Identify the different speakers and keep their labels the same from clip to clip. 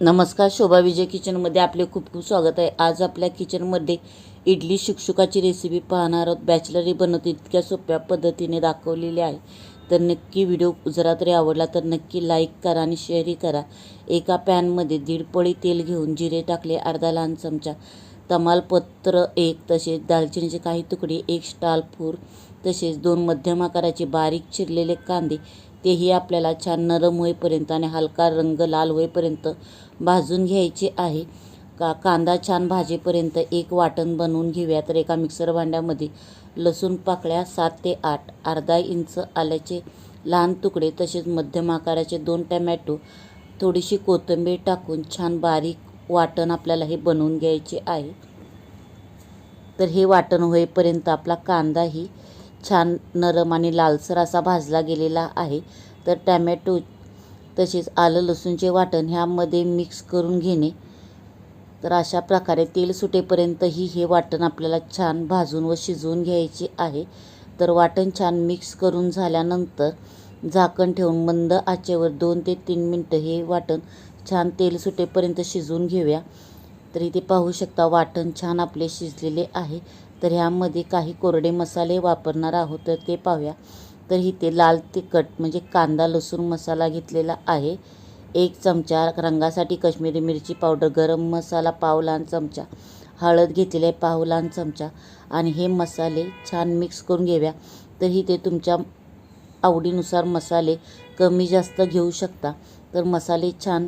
Speaker 1: नमस्कार शोभा विजय किचनमध्ये आपले खूप खूप स्वागत आहे. आज आपल्या किचनमध्ये इडली शुकशुकाची रेसिपी पाहणार आहोत. बॅचलरी बनवते इतक्या सोप्या पद्धतीने दाखवलेली आहे. तर नक्की व्हिडिओ जरा तरी आवडला तर नक्की लाईक करा आणि शेअरही करा. एका पॅनमध्ये दीड पळी तेल घेऊन जिरे टाकले अर्धा लहान चमचा. तमालपत्र एक तसेच दालचिनीचे काही तुकडे एक स्टालफूर तसेच दोन मध्यम आकाराचे बारीक चिरलेले कांदे तेही आपल्याला छान नरम होईपर्यंत आणि हलका रंग लाल होईपर्यंत भाजून घ्यायचे आहे. का कांदा छान भाजेपर्यंत एक वाटण बनवून घेऊया. तर एका मिक्सर भांड्यामध्ये लसूण पाकळ्या सात ते आठ अर्धा इंच आल्याचे लहान तुकडे तसेच मध्यम आकाराचे दोन टमॅटो थोडीशी कोथिंबीर टाकून छान बारीक वाटण आपल्याला हे बनवून घ्यायचे आहे. तर हे वाटण होईपर्यंत आपला कांदाही छान नरम आणि लालसर असा भाजला गेलेला आहे. तर टॅमॅटो तसेच आलं लसूणचे वाटण ह्यामध्ये मिक्स करून घेणे. तर अशा प्रकारे तेल सुटेपर्यंतही हे वाटण आपल्याला छान भाजून व शिजवून घ्यायचे आहे. तर वाटण छान मिक्स करून झाल्यानंतर झाकण ठेवून मंद आचेवर दोन ते तीन मिनटं हे वाटण छान तेल सुटेपर्यंत शिजवून घेऊया. तर इथे पाहू शकता वाटण छान आपले शिजलेले आहे. तर ह्यामध्ये काही कोरडे मसाले वापरणार आहोत तर ते पाहूया. तर इथे लाल तिखट म्हणजे कांदा लसूण मसाला घेतलेला आहे. एक चमचा रंगासाठी काश्मीरी मिरची पावडर गरम मसाला पाव लहान चमचा हळद घेतलेले पाव लहान चमचा आणि हे मसाले छान मिक्स करून घेऊया. तर इथे तुमच्या आवडीनुसार मसाले कमी जास्त घेऊ शकता. तर मसाले छान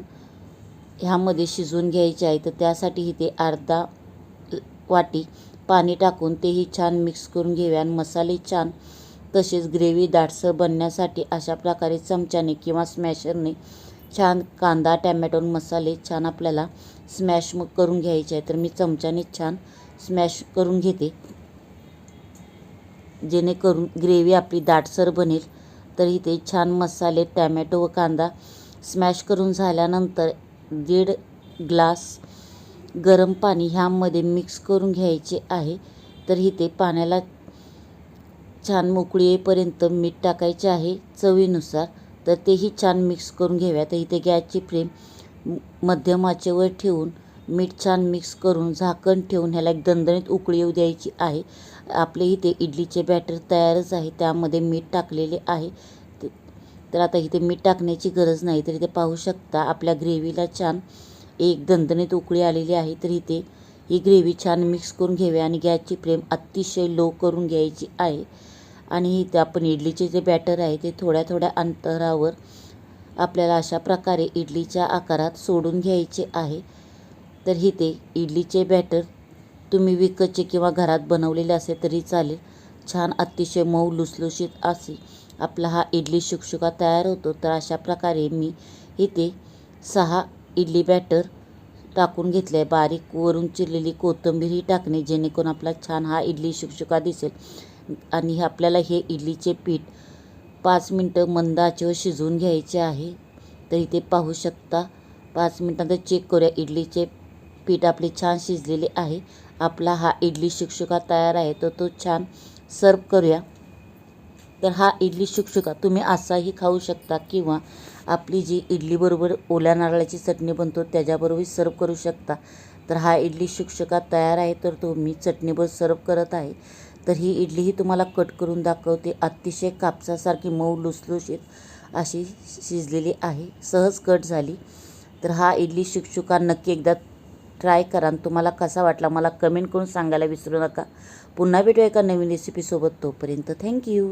Speaker 1: ह्यामध्ये शिजवून घ्यायचे आहे तर त्यासाठी इथे अर्धा वाटी पाणी टाकून तेही छान मिक्स करून घेऊया. आणि मसाले छान तसेच ग्रेव्ही दाटसर बनण्यासाठी अशा प्रकारे चमच्याने किंवा स्मॅशरने छान कांदा टॅमॅटो मसाले छान आपल्याला स्मॅश मग करून घ्यायचे आहे. तर मी चमच्याने छान स्मॅश करून घेते. जेणेकरून ग्रेव्ही आपली दाटसर बनेल. तर इथे छान मसाले टॅमॅटो व कांदा स्मॅश करून झाल्यानंतर दीड ग्लास गरम पाणी ह्यामध्ये मिक्स करून घ्यायचे आहे. तर इथे पाण्याला छान मोकळी येईपर्यंत मीठ टाकायचे आहे चवीनुसार. तर तेही छान मिक्स करून घेऊया तर इथे गॅसची फ्लेम मध्यम आचेवर ठेवून मीठ छान मिक्स करून झाकण ठेवून ह्याला एक दणदणीत उकळी येऊ द्यायची आहे. आपले इथे इडलीचे बॅटर तयारच आहे. त्यामध्ये मीठ टाकलेले आहे. तर आता इथे मीठ टाकण्याची गरज नाही तर इथे पाहू शकता आपल्या ग्रेव्हीला छान एक दणदणीत उकळी आलेली आहे. तर इथे ही ग्रेव्ही छान मिक्स करून घ्यावी आणि गॅसची फ्लेम अतिशय लो करून घ्यायची आहे. आणि इथे आपण इडलीचे जे बॅटर आहे ते थोड्या थोड्या अंतरावर आपल्याला अशा प्रकारे इडलीच्या आकारात सोडून घ्यायचे आहे. तर इथे इडलीचे बॅटर तुम्ही विकतचे किंवा घरात बनवलेले असेल तरी चालेल. छान अतिशय मऊ लुसलुशीत असे. आपला हा इडली शुकशुका तयार होतो तर अशा प्रकारे मी इथे सहा इडली बॅटर टाकून घेतले आहे बारीक वरून चिरलेली कोथिंबीरही टाकणे जेणेकरून आपला छान हा इडली शुकशुका दिसेल. आणि हे आपल्याला हे इडलीचे पीठ पाच मिनटं मंद आचेवर शिजवून घ्यायचे आहे. तर इथे पाहू शकता पाच मिनटानंतर चेक करूया. इडलीचे पीठ आपले छान शिजलेले आहे. आपला हा इडली शुकशुका तयार आहे तर तो छान सर्व करूया. तर हा इडली शुकशुका तुम्ही असाही खाऊ शकता किंवा आपली जी इडलीबरोबर ओल्या नारळाची चटणी बनतो त्याच्याबरोबर सर्व करू शकता. तर हा इडली शुकशुका तयार आहे तर तो मी चटणीबरोबर सर्व करत आहे. तर ही इडली ही तुम्हाला कट करून दाखवते. अतिशय कापसासारखी मऊ लुसलुशीत अशी शिजलेली आहे. सहज कट झाली. तर हा इडली शुकशुका नक्की एकदा ट्राय करा. आणि तुम्हाला कसा वाटला मला कमेंट करून सांगायला विसरू नका. पुन्हा भेटूया एका नवीन रेसिपीसोबत तोपर्यंत थँक्यू